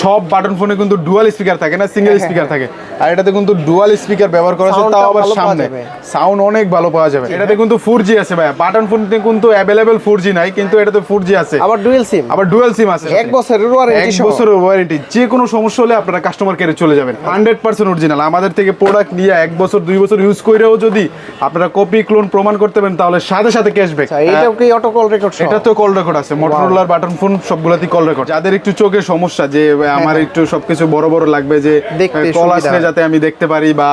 সব বাটন ফোনে কিন্তু ডুয়াল স্পিকার থাকে না সিঙ্গেল হ্যাঁ, স্পিকার থাকে। আর এটাতে কিন্তু ডুয়াল স্পিকার ব্যবহার করা আছে তাও আবার সামনে। সাউন্ড অনেক ভালো পাওয়া যাবে। এটাতে কিন্তু ফোর জি আছে ভাই বাটন ফোনতে কিন্তু অ্যাভেলেবেল ফোর জি নাই কিন্তু এটাতে ফোর জি আছে। আবার ডুয়েল সিম আবার ডুয়াল সিম আছে এক বছরের ওয়ারেন্টি এক বছরের ওয়ারেন্টি যে কোনো সমস্যা হলে আপনারা কাস্টমার কেয়ারে চলে যাবেন। হান্ড্রেড পার্সেন্ট অরিজিনাল আমাদের থেকে প্রোডাক্ট নিয়ে এক বছর দুই বছর ইউজ করেও যদি আপনারা কপি ক্লোন প্রমাণ করতে পারেন তাহলে সাথে সাথে ক্যাশব্যাক আচ্ছা এটাও কি অটো কল রেকর্ড এটা তো কল রেকর্ড আছে। মোটরোলার বাটন ফোন সবগুলাতেই কল রেকর্ড যাদের একটু চোখের সমস্যা যে আমার একটু সবকিছু বড় বড় লাগবে যে হ্যাঁ, কল আসলে যাতে আমি দেখতে পারি বা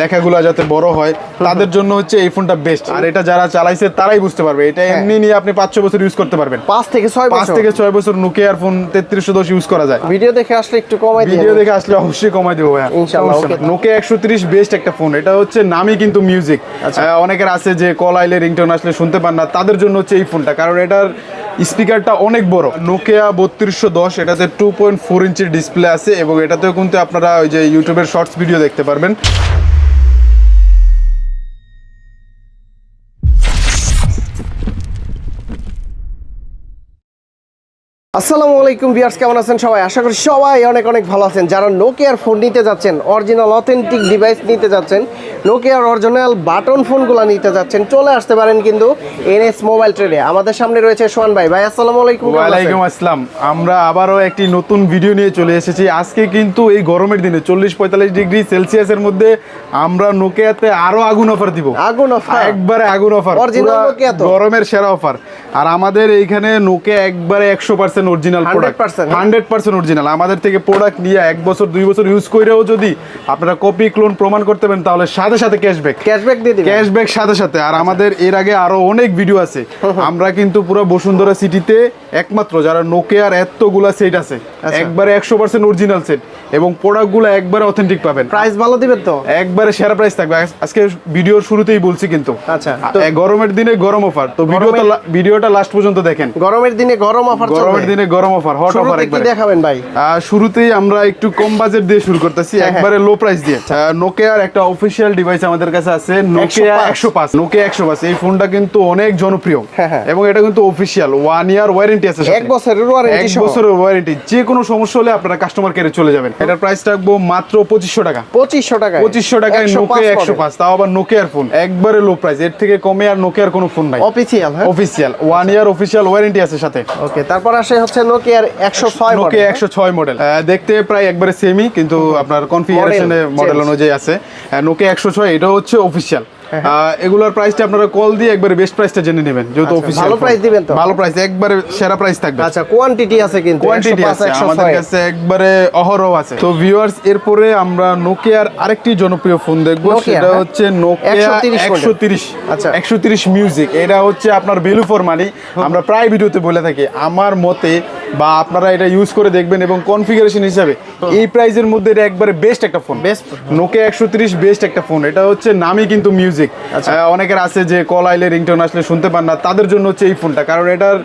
লেখাগুলো যাতে বড় হয় তাদের জন্য হচ্ছে এই ফোনটা বেস্ট আর এটা যারা চালাইছে তারাই বুঝতে পারবে। এটা এমনি নিয়ে আপনি পাঁচ ছ বছর ইউজ করতে পারবেন। পাঁচ থেকে ছয় পাঁচ থেকে ছয় বছর নোকিয়ার ফোন তেত্রিশশো দশ ইউজ করা যায়। ভিডিও দেখে আসলে একটু কমাই ভিডিও দেখে আসলে অবশ্যই কমাই দেবো ভাইয়া। ইনশাআল্লাহ, নোকিয়া একশো তিরিশ বেস্ট একটা ফোন এটা হচ্ছে নামই কিন্তু মিউজিক আচ্ছা। অনেকের আছে যে কল আইলে রিংটোন আসলে শুনতে পান না। তাদের জন্য হচ্ছে এই ফোনটা কারণ এটার স্পিকারটা অনেক বড়। নোকিয়া বত্রিশশো দশ এটাতে টু পয়েন্ট ফোর ইঞ্চির ডিসপ্লে আছে এবং এটাতেও কিন্তু আপনারা ওই যে ইউটিউবের শর্টস ভিডিও দেখতে পারবেন। আসসালামু আলাইকুম ভিউয়ার্স কেমন আছেন সবাই? আশা করি সবাই অনেক অনেক ভালো আছেন। যারা নোকিয়ার ফোন নিতে যাচ্ছেন অরিজিনাল অথেন্টিক ডিভাইস নিতে যাচ্ছেন নোকিয়ার অরিজিনাল বাটন ফোনগুলো নিতে যাচ্ছেন চলে আসতে পারেন কিন্তু এনএস মোবাইল ট্রেডে আমাদের সামনে রয়েছে সোহান ভাই। ভাই আসসালামু আলাইকুম? ওয়ালাইকুম আসসালাম। আমরা আবারও একটি নতুন ভিডিও নিয়ে চলে এসেছি। আজকে কিন্তু এই গরমের দিনে চল্লিশ পঁয়তাল্লিশ ডিগ্রি সেলসিয়াসের মধ্যে আমরা নোকিয়াতে আরও আগুন অফার দিব। আগুন অফার একবারে আগুন অফার Original নোকিয়া? গরমের সেরা অফার আর আমাদের এইখানে নোকিয়া একবারে একশো percent original product 100% hundred percent original আমাদের থেকে প্রোডাক্ট নিয়ে এক বছর দুই বছর ইউজ যদি আপনারা কপি ক্লোন প্রমাণ করতে পারেন তাহলে সাথে সাথে ক্যাশব্যাক ক্যাশব্যাক দিয়ে দিবেন। ক্যাশব্যাক সাথে সাথে। আর আমাদের এর আগে আরও অনেক ভিডিও আছে। আমরা কিন্তু পুরো বসুন্ধরা সিটিতে একমাত্র যারা নোকিয়ার এতগুলা সেট আছে আচ্ছা। একবারে একশো পার্সেন্ট অরিজিনাল সেট এবং প্রোডাক্টগুলো একবারে অথেন্টিক পাবেন। প্রাইস ভালো দিবেন তো? একবারে সেরা প্রাইস থাকবে। আজকে ভিডিওর শুরুতেই বলছি কিন্তু। আচ্ছা, গরমের দিনে গরম অফার তো ভিডিওটা ভিডিওটা লাস্ট পর্যন্ত দেখেন। গরমের দিনে গরম অফার গরমের দিনে গরম অফার হট অফার একবারে। দেখাবেন ভাই? শুরুতেই আমরা একটু কম বাজেট দিয়ে শুরু করতেছি হ্যাঁ, একবারে লো প্রাইস দিয়ে। নোকিয়ার একটা অফিসিয়াল ডিভাইস আমাদের কাছে আছে নোকিয়া 105 একশো পাঁচ। নোকিয়া একশো পাঁচ এই ফোনটা কিন্তু অনেক জনপ্রিয়। হ্যাঁ, হ্যাঁ। এবং এটা কিন্তু অফিসিয়াল ওয়ান ইয়ার ওয়ারেন্টি আছে এক বছরের ওয়ারেন্টি এক বছরের ওয়ারেন্টি যে কোনো সমস্যা হলে আপনারা কাস্টমার কেয়ারে চলে যাবেন। এটার প্রাইস রাখব মাত্র পঁচিশশো টাকা। পঁচিশশো টাকা পঁচিশশো টাকায় নোকিয়া একশো পাঁচ তাও আবার নোকিয়ার ফোন একবারে লো প্রাইস এর থেকে কমে আর নোকিয়ার কোনো ফোন নাই। অফিসিয়াল হ্যাঁ। Official one year official warranty আছে সাথে। ওকে তারপর আসে হচ্ছে নোকিয়ার একশো ছয় নোকিয়া একশো ছয় মডেল দেখতে প্রায় একবারে সেমই কিন্তু আপনার কনফিগারেশনে মডেল অনুযায়ী আছে। নোকিয়া একশো ছয় এটা হচ্ছে অফিসিয়াল এগুলোর প্রাইসটা আপনারা কল দিয়ে একবারে বেস্ট প্রাইসটা জেনে নেবেন যেহেতু আচ্ছা, অফিসিয়াল ভালো price দিবেন তো? ভালো প্রাইস একবারে সেরা প্রাইস থাকবে। আচ্ছা কোয়ান্টিটি আছে কিন্তু কোয়ান্টিটি আছে আমাদের কাছে একবারে অহরহ আছে। তো ভিউয়ার্স এরপরে আমরা নোকিয়ার আরেকটি জনপ্রিয় ফোন দেখব সেটা হ্যাঁ? হচ্ছে নোকিয়া 130 একশো তিরিশ আচ্ছা। একশো তিরিশ মিউজিক এটা হচ্ছে আপনার ভ্যালু ফর মানি আমরা প্রায় ভিডিওতে বলে থাকি আমার মতে বা আপনারা এটা ইউজ করে দেখবেন এবং কনফিগারেশন হিসাবে এই প্রাইজের মধ্যে এটা একবারে বেস্ট একটা ফোন Best নোকিয়া একশো তিরিশ বেস্ট একটা ফোন এটা হচ্ছে নামই কিন্তু মিউজিক আচ্ছা। অনেকের আছে যে কল আইলে রিংটোন আসলে শুনতে পান না তাদের জন্য হচ্ছে এই ফোনটা কারণ এটার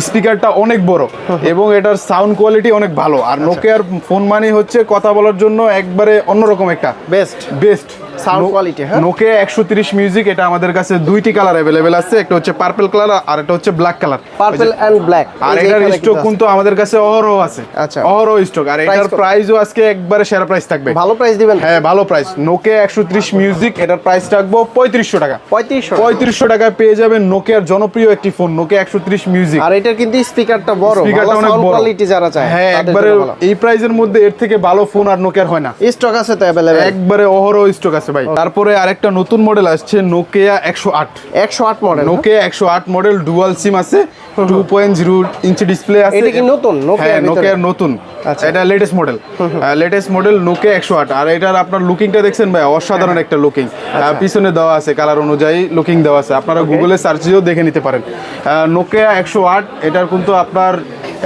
স্পিকারটা অনেক বড় এবং এটার সাউন্ড কোয়ালিটি অনেক ভালো। আর। নোকিয়ার ফোন মানে হচ্ছে কথা বলার জন্য একবারে অন্যরকম একটা বেস্ট বেস্ট Sound quality, হ্যাঁ? নোকিয়া একশো তিরিশ মিউজিক এটা আমাদের কাছে দুইটি কালার অ্যাভেলেবেল আছে। একটা হচ্ছে পার্পল কালার আর একটা হচ্ছে black colour purple and black আর এটার স্টক কিন্তু আমাদের কাছে অহরহ আছে। আচ্ছা। অহরহ স্টক আর এটার প্রাইসও আজকে একবারে সেরা প্রাইস থাকবে। ভালো প্রাইস দিবেন? হ্যাঁ ভালো প্রাইস নোকিয়া একশো ত্রিশ মিউজিক এটার প্রাইস রাখব পঁয়ত্রিশশো টাকা। পঁয়ত্রিশশো পঁয়ত্রিশশো টাকায় পেয়ে যাবেন নোকিয়ার জনপ্রিয় একটি ফোন নোকিয়া একশো ত্রিশ মিউজিক আর এটার কিন্তু স্পিকারটা বড় স্পিকারটা অনেক বড়। কোয়ালিটি যারা চায় হ্যাঁ একবারে। এই প্রাইসের মধ্যে এর থেকে ভালো ফোন আর নোকিয়ার হয় না। স্টক আছে তো অ্যাভেলেবেল একবারে অহরহ স্টক আছে। ভাই। তারপরে আরেকটা নতুন মডেল আসছে নোকিয়া একশো আট। একশো আট মডেল নোকিয়া একশো আট মডেল ডুয়াল সিম আছে two point zero inch display আছে। এটা কি নতুন? হ্যাঁ? নোকিয়ার নতুন। আচ্ছা। এটা latest model latest model Nokia একশো আট। আর এটার আপনার লুকিংটা দেখছেন ভাই? অসাধারণ একটা লুকিং আচ্ছা। পিছনে দেওয়া আছে কালার অনুযায়ী লুকিং দেওয়া আছে। আপনারা গুগলে সার্চ দেখে নিতে পারেন। নোকিয়া একশো আট এটার কিন্তু আপনার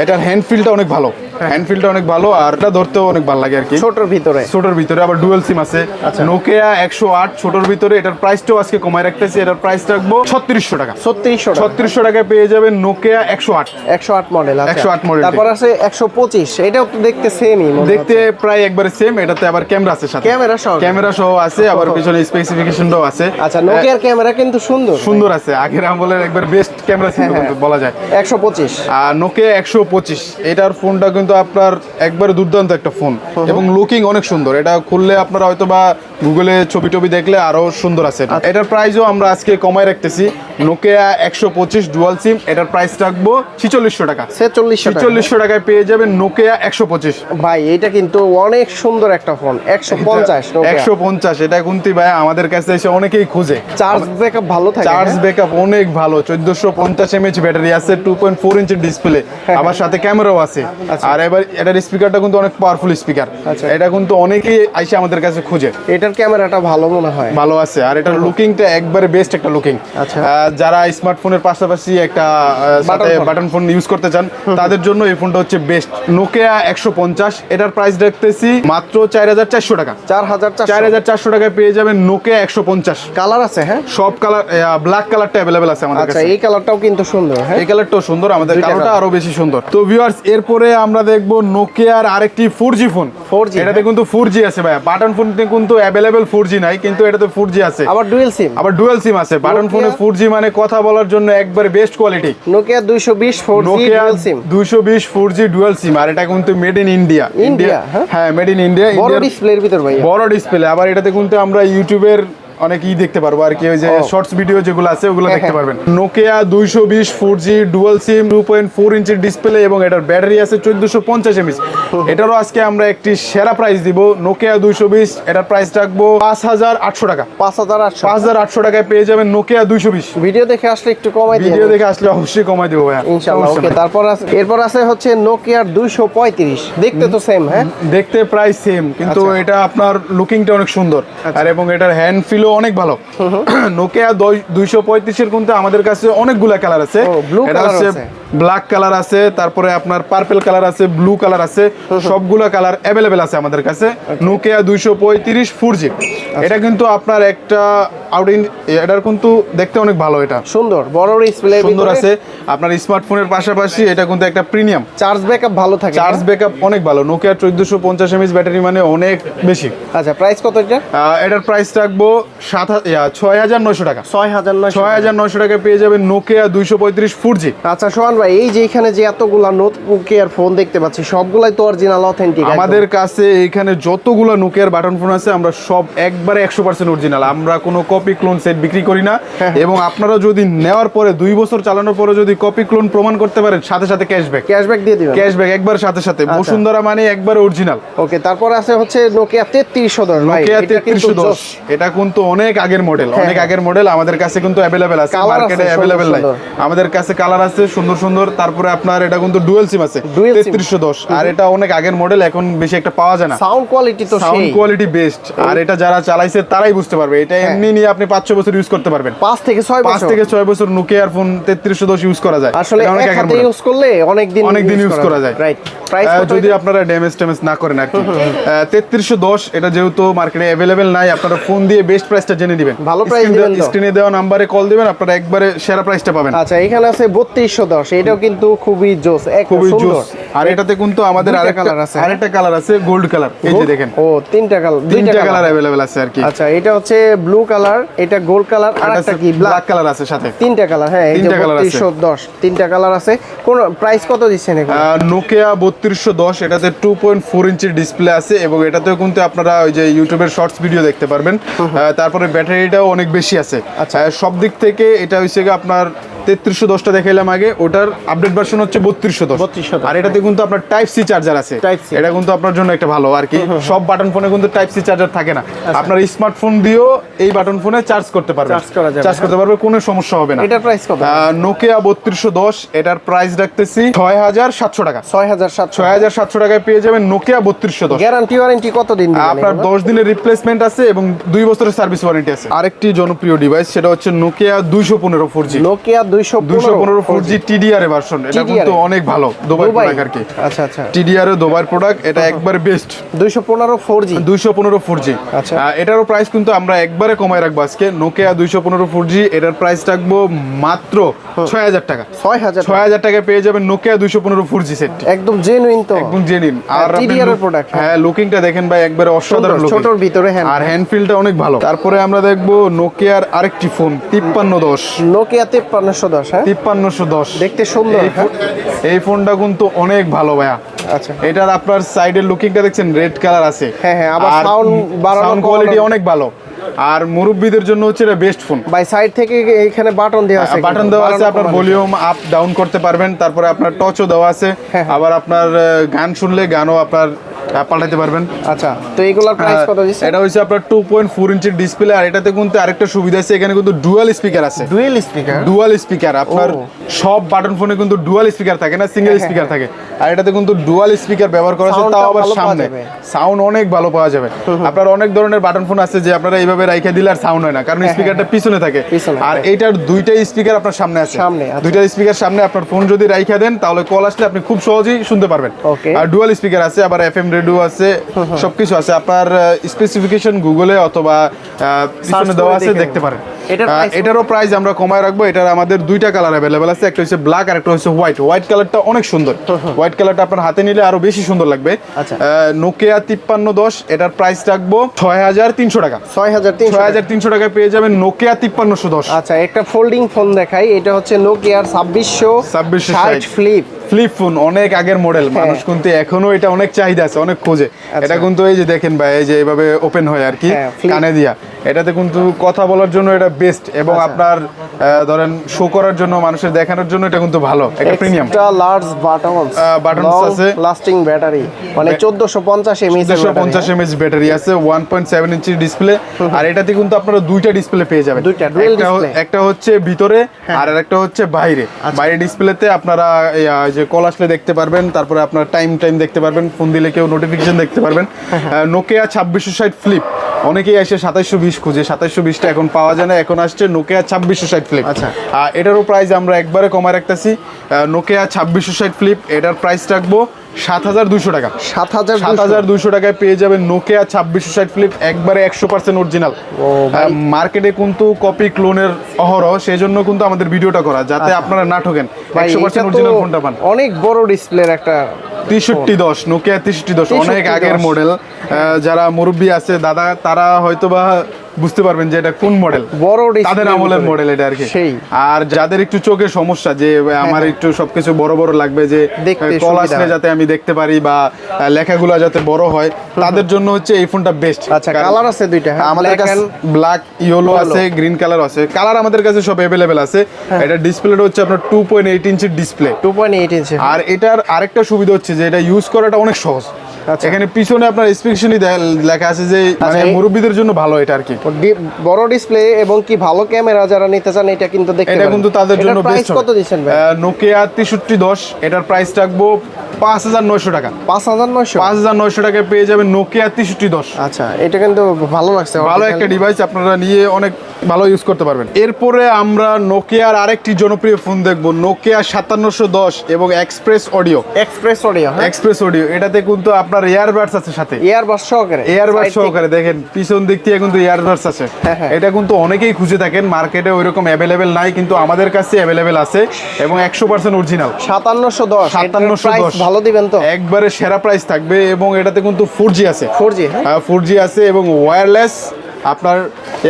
এটার হ্যান্ড ফিলটা অনেক ভালো। হ্যান্ড ফিলটা অনেক ভালো আর এটা ধরতেও অনেক ভালো লাগে আর কি। ছোটর ভিতরে। ছোটর ভিতরে আবার ডুয়েল সিম আছে। আচ্ছা। নোকিয়া একশো আট ছোটর ভিতরে এটার প্রাইসটাও আজকে কমায় রাখতেছি। এটার প্রাইস রাখব ছত্রিশশো টাকা। ছত্রিশশো ছত্রিশশো টাকায় পেয়ে যাবেন নোকিয়া একশো আট। একশো আট মডেল 108 model তারপর আছে একশো পঁচিশ এটাও তো দেখতে সেমই দেখতে প্রায় একবারে সেম এটাতে আবার ক্যামেরা আছে সাথে। ক্যামেরা সহ। ক্যামেরা সহ আছে আবার পিছনে স্পেসিফিকেশনটাও আছে। আচ্ছা নোকিয়ার ক্যামেরা কিন্তু সুন্দর। সুন্দর আছে। আগের আমলের একবার বেস্ট ক্যামেরা ছিল হ্যাঁ, বলা যায়। একশো পঁচিশ। আর নোকিয়া একশো পঁচিশ এটার ফোনটা কিন্তু কিন্তু আপনার একবারে দুর্দান্ত একটা ফোন। এবং লুকিং অনেক সুন্দর। এটা খুললে আপনারা হয়তো বা গুগলে ছবি টবি দেখলে আরও সুন্দর আছে এটা। এটার প্রাইসও আমরা আজকে কমায় রাখতেছি। নোকিয়া একশো পঁচিশ ডুয়াল সিম এটার প্রাইস রাখব ছিচল্লিশশো টাকা। ছেচল্লিশশো ছিচল্লিশশো টাকায় পেয়ে যাবেন নোকিয়া একশো পঁচিশ। ভাই এটা কিন্তু অনেক সুন্দর একটা ফোন। একশো পঞ্চাশ একশো পঞ্চাশ। এটা কিন্তু ভাই আমাদের কাছে এসে অনেকেই খুঁজে। চার্জ ব্যাকআপ ভালো থাকে চার্জ? ব্যাকআপ অনেক ভালো। চোদ্দশো পঞ্চাশ এমএচ ব্যাটারি আছে টু পয়েন্ট ফোর ইঞ্চের ডিসপ্লে আবার সাথে ক্যামেরাও আছে। আর এবার এটার স্পিকারটা কিন্তু অনেক পাওয়ারফুল স্পিকার আচ্ছা। এটা কিন্তু অনেকেই আইসে আমাদের কাছে খুঁজে। এটার ক্যামেরাটা ভালো মনে হয়। ভালো আছে। আর এটার লুকিংটা একবারে বেস্ট একটা লুকিং আচ্ছা। যারা স্মার্টফোনের পাশাপাশি একটা সাথে বাটন ফোন ইউজ করতে চান তাদের জন্য এই ফোনটা হচ্ছে বেস্ট নোকিয়া একশো পঞ্চাশ এটার প্রাইস দেখতেছি মাত্র চার হাজার চারশো টাকা। চার হাজার চার হাজার চারশো টাকায় পেয়ে যাবেন নোকিয়া একশো পঞ্চাশ। কালার আছে হ্যাঁ? সব কালার ব্ল্যাক কালারটা অ্যাভেলেবেল আছে আমাদের আচ্ছা কাছে। এই কালারটাও কিন্তু সুন্দর হ্যাঁ? এই কালারটাও সুন্দর আমাদের কালারটা আরও বেশি সুন্দর। তো ভিউয়ার্স এরপরে আমরা দেখব নোকিয়ার আরেকটি ফোর জি ফোন 4G, এটাতে কিন্তু ফোর জি আছে ভাইয়া। বাটন ফোনতে কিন্তু অ্যাভেলেবেল ফোর জি নাই কিন্তু এটাতে ফোর জি আছে। আবার ডুয়েল সিম আবার ডুয়েল সিম আছে। বাটন ফোনে ফোর জি মানে কথা বলার জন্য একবারে বেস্ট কোয়ালিটি নোকিয়া দুইশো বিশ ফোর জি ডুয়েল সিম দুইশো বিশ ফোর জি ডুয়েল সিম আর এটা কিন্তু মেড ইন ইন্ডিয়া India, হ্যাঁ? হ্যাঁ মেড ইন ইন্ডিয়া বড় ডিসপ্লের ভিতর ভাই বড় ডিসপ্লে আবার এটাতে কিন্তু আমরা ইউটিউবের অনেক ই দেখতে পারব আর কি ওই যে শর্টস ভিডিও যেগুলো আছে ওগুলো হ্যাঁ, দেখতে হ্যাঁ। পারবেন। নোকিয়া দুইশো বিশ four G dual SIM two point four ইঞ্চির ডিসপ্লে এবং এটার ব্যাটারি আছে চোদ্দশো পঞ্চাশ এমএস এটারও আজকে আমরা একটি সেরা প্রাইস দিব নোকিয়া দুইশো বিশ এটার প্রাইস রাখব পাঁচ হাজার আটশো টাকা। পাঁচ হাজার আটশো। পাঁচ হাজার আটশো টাকায় পেয়ে যাবেন নোকিয়া দুইশো বিশ। ভিডিও দেখে আসলে একটু কমাই ভিডিও দেখে আসলে অবশ্যই কমাই দেবো ভাইয়া। ইনশাআল্লাহ ওকে তারপর আছে এরপর আছে হচ্ছে নোকিয়ার দুইশো পঁয়ত্রিশ। দেখতে তো সেম হ্যাঁ? দেখতে প্রায় সেম কিন্তু আচ্ছা। এটা আপনার লুকিংটা অনেক সুন্দর। আর এবং এটার হ্যান্ড ফিলও অনেক ভালো। নোকিয়া দুইশো পঁয়ত্রিশের কিন্তু আমাদের কাছে অনেকগুলা কালার আছে। ও, blue এটা হচ্ছে আছে। ব্ল্যাক কালার আছে তারপরে আপনার পার্পেল কালার আছে ব্লু কালার আছে সবগুলো কালার অ্যাভেলেবেল আছে আমাদের কাছে। নোকিয়া দুইশো পঁয়ত্রিশ ফোর জি আচ্ছা। এটা কিন্তু আপনার একটা আউট ইন এটার কিন্তু দেখতে অনেক ভালো এটা। সুন্দর বড় ডিসপ্লে সুন্দর আছে। আপনার স্মার্টফোনের পাশাপাশি এটা কিন্তু একটা প্রিমিয়াম চার্জ ব্যাকআপ ভালো থাকে চার্জ? ব্যাকআপ অনেক ভালো। নোকিয়া চোদ্দশো পঞ্চাশ এমএস ব্যাটারি মানে অনেক বেশি। আচ্ছা প্রাইস কত এটা? এটার প্রাইস রাখব সাত ছয় হাজার নয়শো টাকা। ছয় হাজার নয় ছয় হাজার নয়শো টাকা পেয়ে যাবেন নোকিয়া দুইশো পঁয়ত্রিশ ফোর জি আচ্ছা সোহান ভাই এই যে এখানে যে এতগুলা নোকিয়ার ফোন দেখতে পাচ্ছি সবগুলাই তো অরিজিনাল অথেন্টিক আমাদের কাছে এখানে যতগুলো নোকিয়ার বাটন ফোন আছে আমরা সব একবারে একশো পার্সেন্ট অরিজিনাল আমরা কোনো কপি ক্লোন সেট বিক্রি করি না। হ্যাঁ। এবং আপনারা যদি নেওয়ার পরে দুই বছর চালানোর পরে যদি কপি ক্লোন প্রমাণ করতে পারেন সাথে সাথে ক্যাশব্যাক ক্যাশব্যাক দিয়ে দিবেন। ক্যাশব্যাক একবার সাথে সাথে। আচ্ছা। বসুন্ধরা মানে একবার অরিজিনাল ওকে তারপর আছে হচ্ছে নোকিয়া তেত্রিশশো দশ নোকিয়া এটা কিন্তু তেত্রিশশো দশ। এটা কিন্তু অনেক আগের মডেল হ্যাঁ, অনেক হ্যাঁ। আগের মডেল আমাদের কাছে কিন্তু অ্যাভেলেবেল আছে। মার্কেটে অ্যাভেলেবেল নাই। আমাদের কাছে কালার আছে সুন্দর সুন্দর তারপরে আপনার এটা কিন্তু ডুয়েল সিম আছে তেত্রিশশো দশ। আর এটা অনেক আগের মডেল এখন বেশি একটা পাওয়া যায় না। সাউন্ড কোয়ালিটি তো সাউন্ড কোয়ালিটি বেস্ট আর এটা যারা চালাইছে তারাই বুঝতে পারবে। এটা হ্যাঁ। এমনি নিয়ে আপনি পাঁচ ছ বছর ইউজ করতে পারবেন। পাঁচ থেকে ছয় পাঁচ থেকে ছয় বছর নোকিয়ার ফোন তেত্রিশশো দশ ইউজ করা যায়। আসলে অনেক হাতে ইউজ করলে অনেক দিন অনেক দিন ইউজ করা যায়। রাইট যদি আপনারা ড্যামেজ ট্যামেজ না করেন আর কি। তেত্রিশশো দশ এটা যেহেতু মার্কেটে অ্যাভেলেবেল নাই আপনারা ফোন দিয়ে বেস্ট প্রাইসটা জেনে দিবেন ভালো প্রাইস স্ক্রিনে দেওয়া নাম্বারে কল দিবেন আপনারা একবারে সেরা প্রাইসটা পাবেন। আচ্ছা এখানে আছে বত্রিশশো দশ এটাও কিন্তু খুবই জোস খুবই জোস। আর এটাতে কিন্তু আমাদের আরেকটা colour আছে। আরেকটা কালার আছে গোল্ড কালার এই যে দেখেন। ও তিনটা কালার তিনটা কালার অ্যাভেলেবেল আছে আর কি। আচ্ছা এটা হচ্ছে ব্লু কালার এটা গোল্ড কালার আর একটা কি ব্ল্যাক কালার আছে সাথে। তিনটা কালার হ্যাঁ এই যে তিনটা colour আছে। বত্রিশশো দশ তিনটা কালার আছে। কোন প্রাইস কত দিচ্ছেন এখন নোকিয়া বত্রিশশো দশ এটাতে টু পয়েন্ট ফোর ইঞ্চির ডিসপ্লে আছে এবং এটাতেও কিন্তু আপনারা ওই যে ইউটিউবের শর্টস ভিডিও দেখতে পারবেন। তারপরে ব্যাটারিটাও অনেক বেশি আছে। আচ্ছা। সব দিক থেকে এটা হচ্ছে আপনার তেত্রিশশো দশটা দেখাইলাম আগে ওটার আপডেট ভার্সন হচ্ছে বত্রিশশো দশ। 3210 আর এটাতে কিন্তু আপনার টাইপ সি চার্জার আছে। এটা কিন্তু আপনার জন্য একটা ভালো আর কি। সব বাটন ফোনে কিন্তু টাইপ সি চার্জার থাকে না। আচ্ছা। আপনার স্মার্টফোন দিয়েও এই বাটন ফোনে চার্জ করতে যাবে, চার্জ করতে পারবে কোনো সমস্যা হবে না। এটার প্রাইস কত? নোকিয়া বত্রিশশো দশ এটার প্রাইস রাখতেছি ছয় হাজার সাতশো টাকা। ছয় হাজার সাতশো ছয় হাজার সাতশো টাকায় পেয়ে যাবেন নোকিয়া বত্রিশশো দশ। গ্যারান্টি ওয়ারেন্টি কত দিন দিবেন আপনার দশ দিনের রিপ্লেসমেন্ট আছে এবং দুই বছরের সার্ভিস ওয়ারেন্টি আছে। আরেকটি জনপ্রিয় ডিভাইস সেটা হচ্ছে নোকিয়া দুইশো পনেরো ফোর জি নোকিয়া দুইশো দুইশো পনেরো জি টিডিআর এর ভার্সন এটা কিন্তু অনেক ভালো দুবাই প্রোডাক্ট আর কি। আচ্ছা আচ্ছা। টিডিআর এর দুবাই প্রোডাক্ট এটা একবারে বেস্ট দুইশো পনেরো ফোর জি দুইশো পনেরো ফোর জি আচ্ছা। এটারও প্রাইস কিন্তু আমরা একবারে কমায় রাখব আজকে। নোকিয়া দুইশো পনেরো ফোর জি এটার প্রাইস রাখব মাত্র ছয় হাজার টাকা। ছয় হাজার ছয় হাজার টাকায় পেয়ে যাবেন নোকিয়া দুইশো পনেরো ফোর জি সেট একদম জেনুইন তো। একদম জেনিন আর আপনি TDR এর product, হ্যাঁ। হ্যাঁ লুকিংটা দেখেন ভাই একবারে অসাধারণ looking। ছোটর ভিতরে হ্যান্ড আর হ্যান্ড ফিলটা অনেক ভালো। তারপরে আমরা দেখব নোকিয়ার আরেকটি ফোন তিপ্পান্ন দশ। নোকিয়া তেপ্পান্নশো দশ হ্যাঁ? তিপ্পান্নশো দশ। দেখতে সুন্দর এই হ্যাঁ? এই ফোনটা কিন্তু অনেক ভালো ভাইয়া। আচ্ছা। এটার আপনার সাইডের লুকিংটা দেখছেন রেড কালার আছে। হ্যাঁ, হ্যাঁ, আবার বাড়ানো সাউন্ড কোয়ালিটি অনেক ভালো। আর মুরব্বীদের জন্য হচ্ছে এটা বেস্ট ফোন বাই সাইড থেকে এখানে বাটন দেওয়া আছে বাটন দেওয়া আছে আপনার ভলিউম আপ ডাউন করতে পারবেন। তারপরে আপনার টচও দেওয়া আছে। হ্যাঁ। আবার আপনার গান শুনলে গানও আপনার পাল্টাতে পারবেন। আচ্ছা তো এগুলোর প্রাইস কত দিচ্ছে হ্যাঁ, এটা হচ্ছে আপনার টু পয়েন্ট ফোর ইঞ্চির ডিসপ্লে আর এটাতে কিন্তু আরেকটা সুবিধা আছে এখানে কিন্তু ডুয়াল স্পিকার আছে। ডুয়েল স্পিকার ডুয়াল স্পিকার আপনার সব বাটন ফোনে কিন্তু ডুয়াল স্পিকার থাকে না সিঙ্গেল হ্যাঁ, স্পিকার থাকে। আর এটাতে কিন্তু ডুয়াল স্পিকার ব্যবহার করা আছে তাও আবার সামনে। সাউন্ড অনেক ভালো পাওয়া যাবে। আপনার অনেক ধরনের বাটন ফোন আছে যে আপনারা এইভাবে রাইখে দিলে আর সাউন্ড হয় না কারণ স্পিকারটা পিছনে থাকে। হ্যাঁ, আর হ্যাঁ। এইটার দুইটা স্পিকার আপনার সামনে আছে। সামনে, আচ্ছা। দুইটা স্পিকার সামনে আপনার ফোন যদি রাইখে দেন তাহলে কল আসলে আপনি খুব সহজেই শুনতে পারবেন। আর ডুয়াল স্পিকার আছে আবার এফএম রেডিও আছে সবকিছু আছে। আপনার স্পেসিফিকেশন গুগলে অথবা পিছনে দেওয়া আছে দেখতে পারেন? এটারও প্রাইস আমরা কমায় রাখব। এটার আমাদের দুইটা কালার অ্যাভেলেবেল আছে। একটা হচ্ছে ব্ল্যাক আর একটা হচ্ছে হোয়াইট হোয়াইট কালারটা অনেক সুন্দর। হোয়াইট কালারটা আপনার হাতে নিলে আরও বেশি সুন্দর লাগবে। আচ্ছা। নোকিয়া তিপ্পান্ন দশ এটার প্রাইস রাখব ছয় হাজার তিনশো টাকা। ছয় হাজার ছয় হাজার তিনশো টাকায় পেয়ে যাবেন নোকিয়া তিপ্পান্নশো দশ। আচ্ছা একটা ফোল্ডিং ফোন দেখাই। এটা হচ্ছে নোকিয়ার ছাব্বিশশো 2660 ফ্লিপ ফ্লিপ ফোন অনেক আগের মডেল হ্যাঁ। মানুষ কিন্তু এখনও এটা অনেক চাহিদা আছে। অনেক খোঁজে। এটা কিন্তু এই যে দেখেন ভাই এই যে এইভাবে ওপেন হয় আর কি হ্যাঁ, কানে দিয়া। এটাতে কিন্তু কথা বলার জন্য এটা বেস্ট এবং আচ্ছা। আপনার ধরেন শো করার জন্য মানুষের দেখানোর জন্য এটা কিন্তু ভালো। এটা premium extra large buttons buttons আছে। লাস্টিং ব্যাটারি মানে চোদ্দশো পঞ্চাশ এমএস দুশো পঞ্চাশ এমএচ ব্যাটারি আছে one point seven inch display আর এটাতে কিন্তু আপনারা দুইটা ডিসপ্লে পেয়ে যাবেন। দুইটা, display। হ্যাঁ। একটা হচ্ছে ভিতরে আর একটা হচ্ছে বাইরে। আচ্ছা। বাইরে ডিসপ্লেতে আপনারা যে কল আসলে দেখতে পারবেন তারপরে আপনার টাইম টাইম দেখতে পারবেন। ফোন দিলে কেউ নোটিফিকেশন দেখতে পারবেন। হ্যাঁ, নোকিয়া ছাব্বিশশো ষাট ফ্লিপ অনেকেই আসে সাতাইশশো বিশ খুঁজে সাতাইশশো বিশটা এখন পাওয়া যায় না এখন আসছে নোকিয়া ছাব্বিশশো ষাট ফ্লিপ আচ্ছা। এটারও প্রাইস আমরা একবারে কমায় রাখতেছি। নোকিয়া ছাব্বিশশো ষাট ফ্লিপ এটার প্রাইস রাখব। সাত হাজার দুশো টাকা। সাত হাজার সাত হাজার দুশো টাকায় পেয়ে যাবেন নোকিয়া ছাব্বিশশো ষাট ফ্লিপ একবারে একশো পার্সেন্ট অরিজিনাল মার্কেটে কিন্তু কপি ক্লোনের অহরহ সেই জন্য কিন্তু আমাদের ভিডিওটা করা যাতে আপনারা না ঠকেন আচ্ছা। একশো পার্সেন্ট অরিজিনাল ফোনটা পান। অনেক বড় ডিসপ্লের একটা তেষট্টি দশ নোকিয়া তেষট্টি দশ অনেক আগের মডেল যারা মুরব্বী আছে দাদা তারা হয়তো বা বুঝতে পারবেন যে এটা কোন মডেল বড় তাদের আমলের মডেল এটা আর কি। সেই। আর যাদের একটু চোখের সমস্যা যে আমার একটু সবকিছু বড় বড় লাগবে যে কল আসলে যাতে আমি দেখতে পারি বা লেখাগুলো যাতে বড় হয় তাদের জন্য হচ্ছে এই ফোনটা বেস্ট আচ্ছা কালার আছে দুইটা হ্যাঁ? আমাদের কাছে ব্ল্যাক ইয়েলো আছে গ্রিন কালার আছে। কালার আমাদের কাছে সব অ্যাভেলেবেল আছে। হ্যাঁ। এটা ডিসপ্লেটা হচ্ছে আপনার টু পয়েন্ট এইট ইঞ্চির ডিসপ্লে 2.8 ইঞ্চি আর এটার আরেকটা সুবিধা হচ্ছে যে এটা ইউজ করাটা অনেক সহজ। এখানে পিছনে আপনার স্পেসিফিকেশনই লেখা আছে যে মানে এই- মুরব্বীদের জন্য ভালো এটা আর কি। বড় ডিসপ্লে এবং কি ভালো ক্যামেরা যারা নিতে চান এটা কিন্তু দেখতে এটা কিন্তু তাদের জন্য প্রাইস বেস্ট কত দিচ্ছেন ভাই? নোকিয়া তেষট্টি দশ এটার প্রাইস রাখব পাঁচ হাজার নয়শো টাকা। পাঁচ হাজার নয়শো? পাঁচ হাজার নয়শো টাকায় পেয়ে যাবেন নোকিয়া তেষট্টি দশ। আচ্ছা এটা কিন্তু ভালো লাগছে। ভালো একটা ডিভাইস আপনারা নিয়ে অনেক ভালো ইউজ করতে পারবেন। এরপরে আমরা নোকিয়ার আরেকটি জনপ্রিয় ফোন দেখব নোকিয়া সাতান্নশো দশ এবং express audio express audio express audio এটাতে কিন্তু আপনার এয়ারবাডস আছে সাথে। এয়ারবাস সহকারে। Side সহকারে দেখেন পিছন দিক থেকে কিন্তু এয়ারবাডস আছে। হ্যাঁ, হ্যাঁ। এটা কিন্তু অনেকেই খুঁজে থাকেন মার্কেটে ওইরকম অ্যাভেলেবেল নাই কিন্তু আমাদের কাছে অ্যাভেলেবেল আছে এবং একশো পার্সেন্ট অরিজিনাল সাতান্নশো দশ। সাতান্নশো দশ। ভালো দিবেন তো? একবারে সেরা প্রাইস থাকবে এবং এটাতে কিন্তু ফোর জি আছে। ফোর জি হ্যাঁ। ফোর জি আছে এবং ওয়্যারলেস আপনার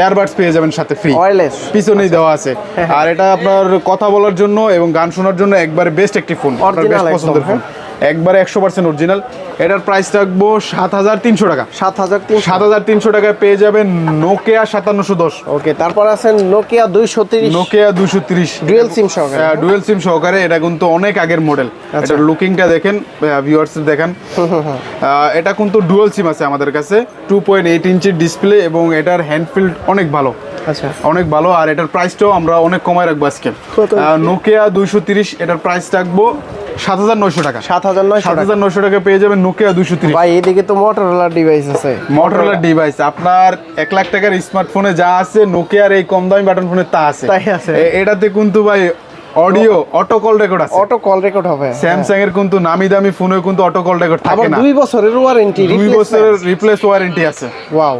এয়ারবাডস পেয়ে যাবেন সাথে ফ্রি ওয়্যারলেস পিছনেই দেওয়া আছে। হ্যাঁ, আর এটা আপনার কথা বলার জন্য এবং গান শোনার জন্য একবারে বেস্ট একটি ফোন আপনার বেস্ট পছন্দের ফোন একবারে একশো পার্সেন্ট অরিজিনাল এটার প্রাইস রাখব সাত হাজার তিনশো টাকা। সাত হাজার সাত হাজার তিনশো টাকায় পেয়ে যাবেন নোকিয়া সাতান্নশো দশ। ওকে তারপর আছেন নোকিয়া দুইশো তিরিশ। নোকিয়া দুইশো তিরিশ। ডুয়েল সিম সহকারে। ডুয়েল সিম সহকারে। এটা কিন্তু অনেক আগের মডেল আচ্ছা। এটার লুকিংটা দেখেন ভিউয়ার্স দেখেন। এটা কিন্তু ডুয়েল সিম আছে আমাদের কাছে। টু পয়েন্ট এইট ইঞ্চির ডিসপ্লে এবং এটার হ্যান্ডফিল্ড অনেক ভালো। আচ্ছা। অনেক ভালো। আর এটার প্রাইসটাও আমরা অনেক কমায় রাখব আজকে? নোকিয়া দুইশো তিরিশ এটার প্রাইস রাখব সাত হাজার নয়শো টাকা। সাত হাজার নয় সাত হাজার নয়শো টাকা পেয়ে যাবেন নোকিয়া দুশো তিরিশ। ভাই এদিকে তো মোটরোলা ডিভাইস আছে। মোটরোলা ডিভাইস আপনার এক লাখ টাকার স্মার্টফোনে যা আছে নোকিয়ার এই কম দামি বাটন ফোনে তা আছে। তাই আছে। এটাতে কিন্তু ভাই অডিও অটো কল রেকর্ড আছে। অটো কল রেকর্ড হবে। স্যামসাং এর কিন্তু নামি দামি ফোনে কিন্তু অটো কল রেকর্ড থাকে না। দুই বছরের ওয়ারেন্টি দুই বছরের রিপ্লেস ওয়ারেন্টি আছে। ওয়াও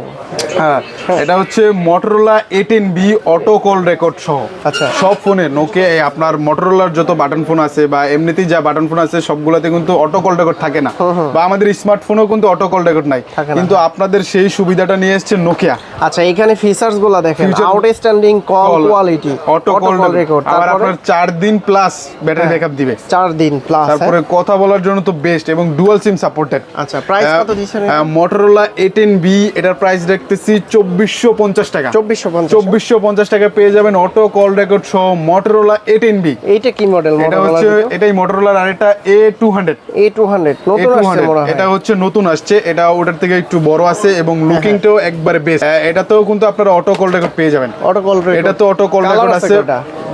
হ্যাঁ এটা হচ্ছে Motorola eighteen B auto call record সহ। আচ্ছা। সব ফোনে নোকে আপনার মটোরোলার যত বাটন ফোন আছে বা এমনিতেই যা বাটন ফোন আছে সবগুলোতে কিন্তু অটো কল রেকর্ড থাকে না। বা আমাদের স্মার্টফোনেও কিন্তু অটো কল রেকর্ড নাই। কিন্তু আপনাদের সেই সুবিধাটা নিয়ে এসেছে নোকিয়া আচ্ছা এখানে ফিচার্সগুলা দেখেন। Outstanding call quality auto call record আবার আপনার চার দিন প্লাস ব্যাটারি হ্যাঁ। ব্যাকআপ দিবে। চার দিন প্লাস তারপরে কথা বলার জন্য তো বেস্ট এবং ডুয়াল সিম সাপোর্টেড আচ্ছা প্রাইস কত দিচ্ছেন মটোরোলা এইটিন বি এটার প্রাইস দেখতেছি চব্বিশশো পঞ্চাশ টাকা। চব্বিশশো চব্বিশশো পঞ্চাশ টাকা পেয়ে যাবেন অটো কল রেকর্ড সহ মটোরোলা এইটিন বি এইটা কি মডেল এটা হচ্ছে এটাই মটোরোলার আরেকটা A two hundred A two hundred নতুন আসছে এটা হচ্ছে নতুন আসছে এটা ওটার থেকে একটু বড় আছে এবং হ্যাঁ, লুকিংটাও একবারে বেস্ট এটাতেও কিন্তু আপনারা অটো কল রেকর্ড পেয়ে যাবেন। অটো কল রেকর্ড এটা তো অটো কল রেকর্ড আছে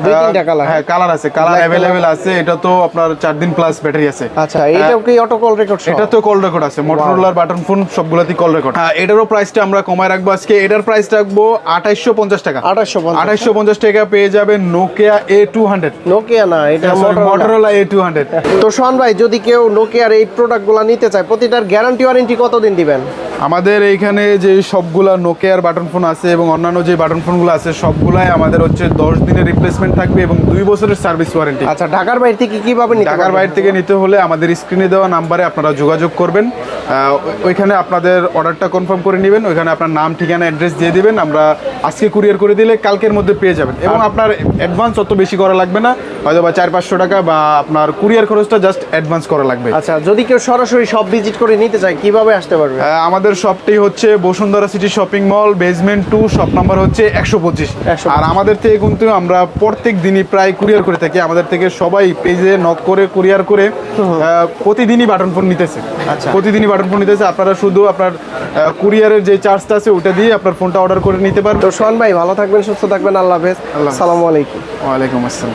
দুই তিনটা কালার হ্যাঁ কালার আছে কালার অ্যাভেলেবেল আছে এটা তো আপনার চার দিন প্লাস ব্যাটারি আছে। আচ্ছা এইটাও কি অটো কল রেকর্ড এটা তো কল রেকর্ড আছে মোটরোলার বাটন ফোন সবগুলাতেই কল রেকর্ড হ্যাঁ এটারও প্রাইসটা আমরা কমায় রাখব আজকে। এটার প্রাইস রাখব আঠাইশশো পঞ্চাশ টাকা। আঠাশশো পঞ্চাশ। আঠাইশশো পঞ্চাশ টাকা পেয়ে যাবেন নোকিয়া টু হান্ড্রেড নোকিয়া না এটা Motorola Motorola A two hundred তো সোহান ভাই যদি কেউ নোকিয়ার এই প্রোডাক্টগুলো নিতে চায় প্রতিটার গ্যারান্টি ওয়ারেন্টি কতদিন দিবেন? আমাদের এইখানে যে সবগুলা নোকিয়ার বাটন ফোন আছে এবং অন্যান্য যে বাটন ফোনগুলো আছে সবগুলাই আমাদের হচ্ছে দশ দিনের রিপ্লেসমেন্ট থাকবে এবং দুই বছরের সার্ভিস ওয়ারেন্টি আচ্ছা ঢাকার বাইরে থেকে কীভাবে ঢাকার? বাইরে থেকে নিতে হলে আমাদের স্ক্রিনে দেওয়া নাম্বারে আপনারা যোগাযোগ করবেন ওইখানে আপনাদের অর্ডারটা কনফার্ম করে নেবেন ওইখানে আপনার নাম ঠিকানা অ্যাড্রেস দিয়ে দিবেন। আমরা আজকে কুরিয়ার করে দিলে কালকের মধ্যে পেয়ে যাবেন। এবং আপনার অ্যাডভান্স অত বেশি করা লাগবে না হয়তো বা চার পাঁচশো টাকা বা আপনার কুরিয়ার খরচটা জাস্ট অ্যাডভান্স করা লাগবে। আচ্ছা যদি কেউ সরাসরি সব ভিজিট করে নিতে চায় কীভাবে আসতে পারবে? আমাদের শপটি হচ্ছে Bashundhara city shopping mall basement two shop number হচ্ছে একশো পঁচিশ। 125 আর আমাদের থেকে কিন্তু আমরা প্রত্যেক দিনই প্রায় কুরিয়ার করে থাকি। আমাদের থেকে সবাই পেজে নক করে কুরিয়ার করে প্রতিদিনই বাটন ফোন নিতেছে। আচ্ছা। প্রতিদিনই বাটন ফোন নিতেছে আপনারা শুধু আপনার কুরিয়ারের যে চার্জটা আছে ওটা দিয়ে আপনার ফোনটা অর্ডার করে নিতে পারবেন। তো সোহান ভাই ভালো থাকবেন সুস্থ থাকবেন আল্লাহ হাফেজ। আসসালামু আলাইকুম। ওয়ালাইকুম আসসালাম।